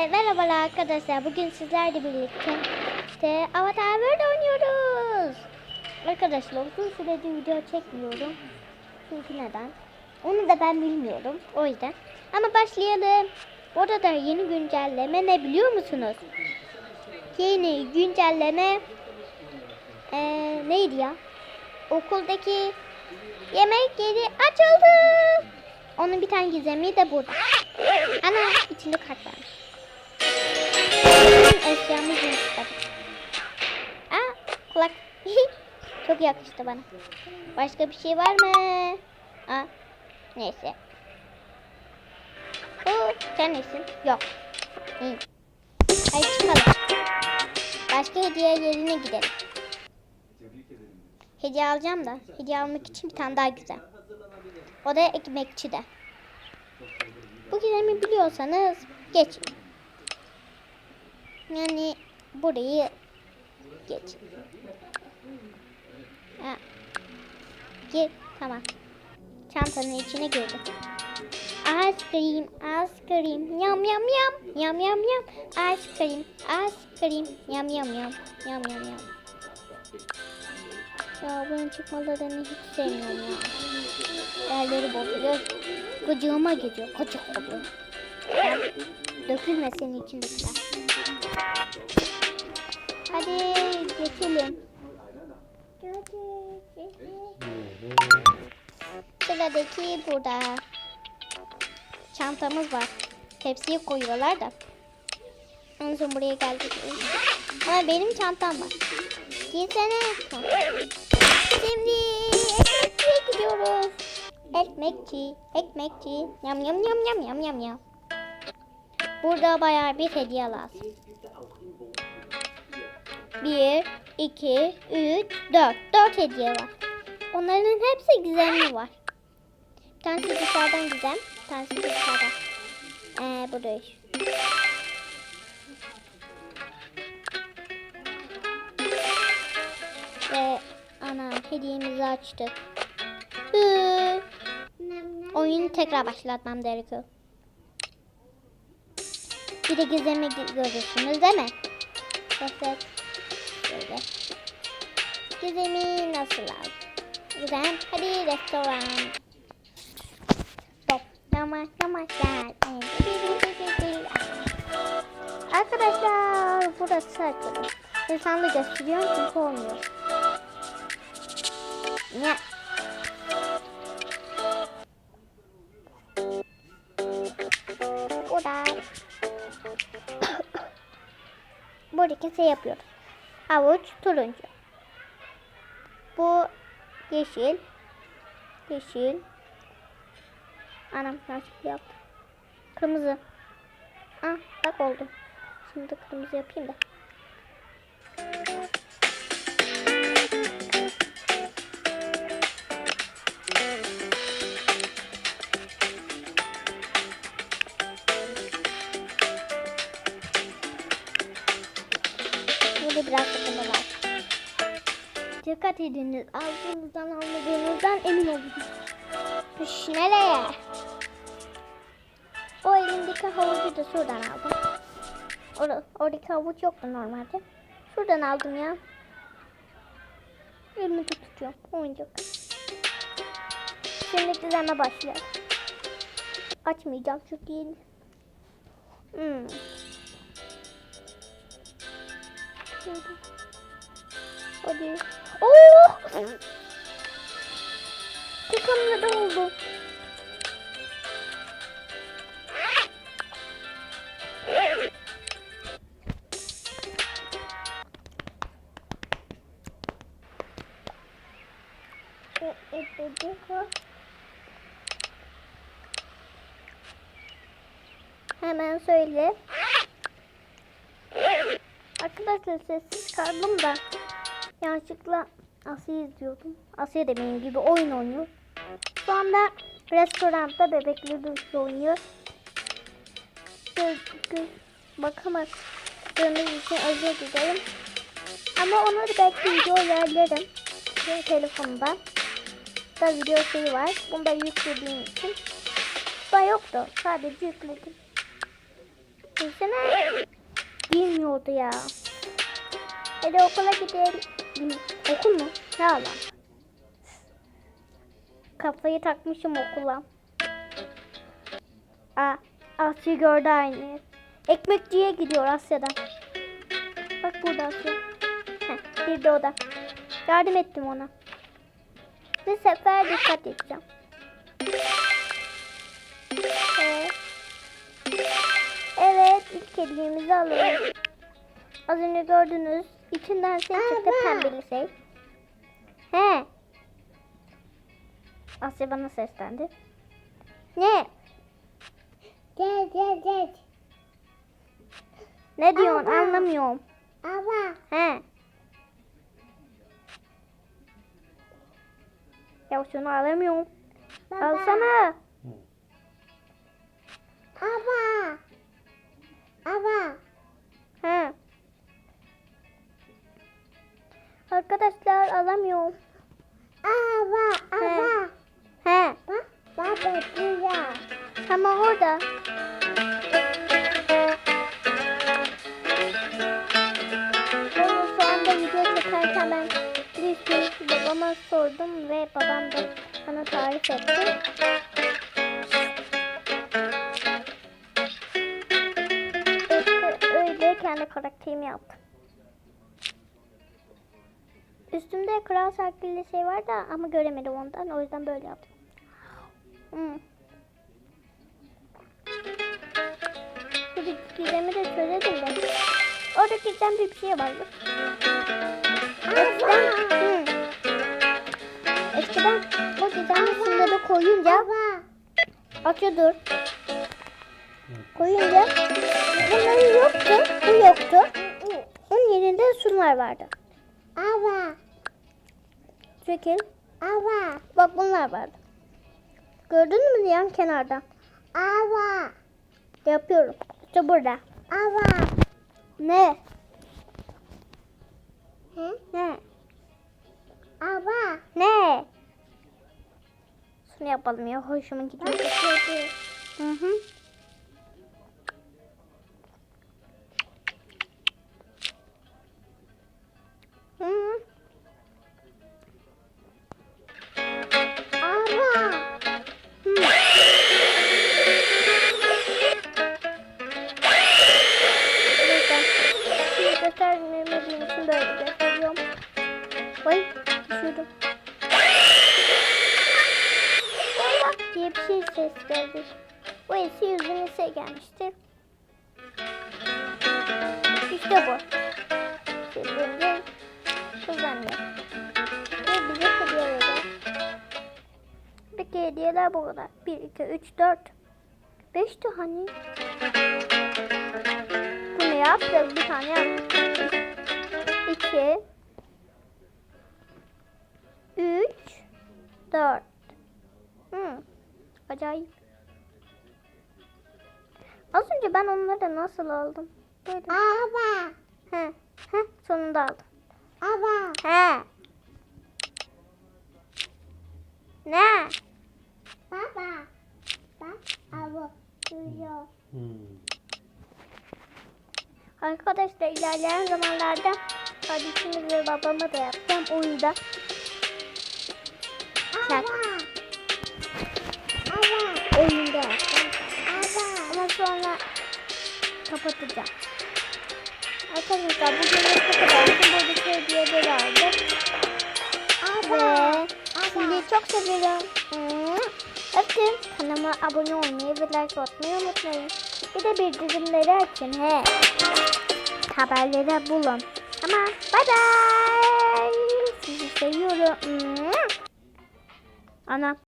E, Merhabalar arkadaşlar. Bugün sizlerle birlikte işte Avatar World oynuyoruz. Arkadaşlar uzun süredir video çekmiyorum. Çünkü neden? Onu da ben bilmiyorum. O yüzden. Ama başlayalım. Orada da yeni güncelleme ne biliyor musunuz? Yeni güncelleme eee, neydi ya? Okuldaki yemek yeri açıldı. Onun bir tane gizemi de burada. Ana içinde kart varmış. Eşyamız yumuşak. Aa kulak. Çok yakıştı bana. Başka bir şey var mı? Aa neyse. Bu sen nesin? Yok. İyi. Hadi çıkalım. Başka hediye yerine gidelim. Hediye alacağım da hediye almak için bir tane daha güzel. O da ekmekçi de. Bu gizemi biliyorsanız geçin. Yani burayı geç. Ha. Gir. Tamam. Çantanın içine girdim. Ice cream, ice cream, yam yam yam, yam yam yam, ice cream, ice cream, yam yam yam, yam yam yam. Ya bunun çıkmalarını hiç sevmiyorum ya. Yerleri bozuyor. Gıcığıma gidiyor, gıcık oluyor. Ya, Dökülme senin içindekiler. Hadi geçelim. Sıradaki burada. Çantamız var. Tepsiye koyuyorlar da. En son buraya geldik. Ama benim çantam var. Girsene. Şimdi ekmekçiye gidiyoruz. Ekmekçi, ekmekçi. Yam yam yam yam yam yam yam. Burada bayağı bir hediye lazım. 1, 2, 3, 4. 4 hediye var. Onların hepsi gizemli var. Bir tanesi dışarıdan gizem. Bir tanesi dışarıdan. Ee, bu da iş. Ve ana hediyemizi açtık. Hı. Oyunu tekrar başlatmam gerekiyor. Bir de gizemi görürsünüz değil mi? Evet. Böyle. Gizemi nasıl lazım? Gizem hadi restoran. Stop. Yamaç yamaçlar. Arkadaşlar burası açıldı. İnsan da gösteriyorum çünkü olmuyor. Ne? Buradaki şey yapıyoruz. Avuç turuncu. Bu yeşil. Yeşil. Anam yanlışlıkla yaptım. Kırmızı. Ah bak oldu. Şimdi kırmızı yapayım da. Sıkıntı var. Dikkat ediniz. Ağzınızdan anladığınızdan emin olun. Püş nereye? O elimdeki havucu da şuradan aldım. Or oradaki havuç yoktu normalde. Şuradan aldım ya. Elimi tutuyorum. Oyuncak. Şimdi düzenle başlayalım. Açmayacağım çünkü yeni. Hmm. Şöyle. Hadi. Oo! Tıkanlı da oldu. Hemen söyle. Arkadaşlar sessiz kaldım da yanlışlıkla Asya izliyordum. Asya da benim gibi oyun oynuyor. Şu anda restoranda bebekli duşu oynuyor. Göz, göz, bakamadığınız için özür dilerim. Ama onları belki video yerlerim. Benim telefonumda. Da video şeyi var. Bunu da yüklediğim için. Da yoktu. Sadece yükledim. Bilsene. Bilmiyordu ya. Hadi okula gidelim. Okul mu? Ne alan? Kafayı takmışım okula. Aa, Asya gördü aynı. Ekmekçiye gidiyor Asya'da. Bak burada Asya. Heh, bir de o da. Yardım ettim ona. Bu sefer dikkat edeceğim. Evet. Evet, ilk hediyemizi alalım. Az önce gördünüz. İçinden şey çıktı pembeli şey. He. Asya bana seslendi. Ne? Gel gel gel. Ne diyorsun? Ama. Anlamıyorum. Ama. He. Ya şunu alamıyorum. Baba. Alsana. Ama. Ama. Arkadaşlar alamıyorum. Ama. Ama. He. Bak. Baba güzel. Tamam orada. Bunu şu anda video çekerken ben bir sürü babama sordum ve babam da bana tarif etti. İşte öyle kendi karakterimi yaptım. Üstümde kral sergili şey var da ama göremedim ondan. O yüzden böyle yaptım. Hmm. Şuradaki gizemi de çözelim de. Orada gizem bir şey vardı. Eskiden, hı. Eskiden o gizemli sınırı koyunca Ama. Açı dur. Koyunca bunların yoktu. Bu yoktu. Onun yerinde sunlar vardı. Ama. Çekil. Ama. Bak bunlar vardı. Gördün mü yan kenarda? Ama. Yapıyorum. İşte burada. Ama. Ne? Hı? Ne? Ama. Ne? Şunu yapalım ya. Hoşuma gidiyor. Hı. Hı geldi. Bu esi yüzüne şey gelmişti. İşte bu. Şimdi kullanıyor. Ve bize hediye veriyor. Peki hediyeler bu kadar. 1, 2, 3, 4, 5 tane. Bunu yap da bir tane yap. 2, 3, 4. Hmm. Acayip. Az önce ben onları nasıl aldım? Böyle. Ama. He. He. Sonunda aldım. Ama. He. Ne? Baba. Bak. Ama. Duyuyor. Arkadaşlar ilerleyen zamanlarda kardeşimiz ve babama da yapacağım oyunda. Ama. Ama. Ama sonra kapatacağım. Arkadaşlar bugün bu kadar. Buradaki hediyeleri aldık. Ve sizi çok seviyorum. Öptüm. Kanalıma abone olmayı ve like atmayı unutmayın. Bir de bildirimleri açın he. Haberleri bulun. Ama bay bay. Sizi seviyorum. Ana.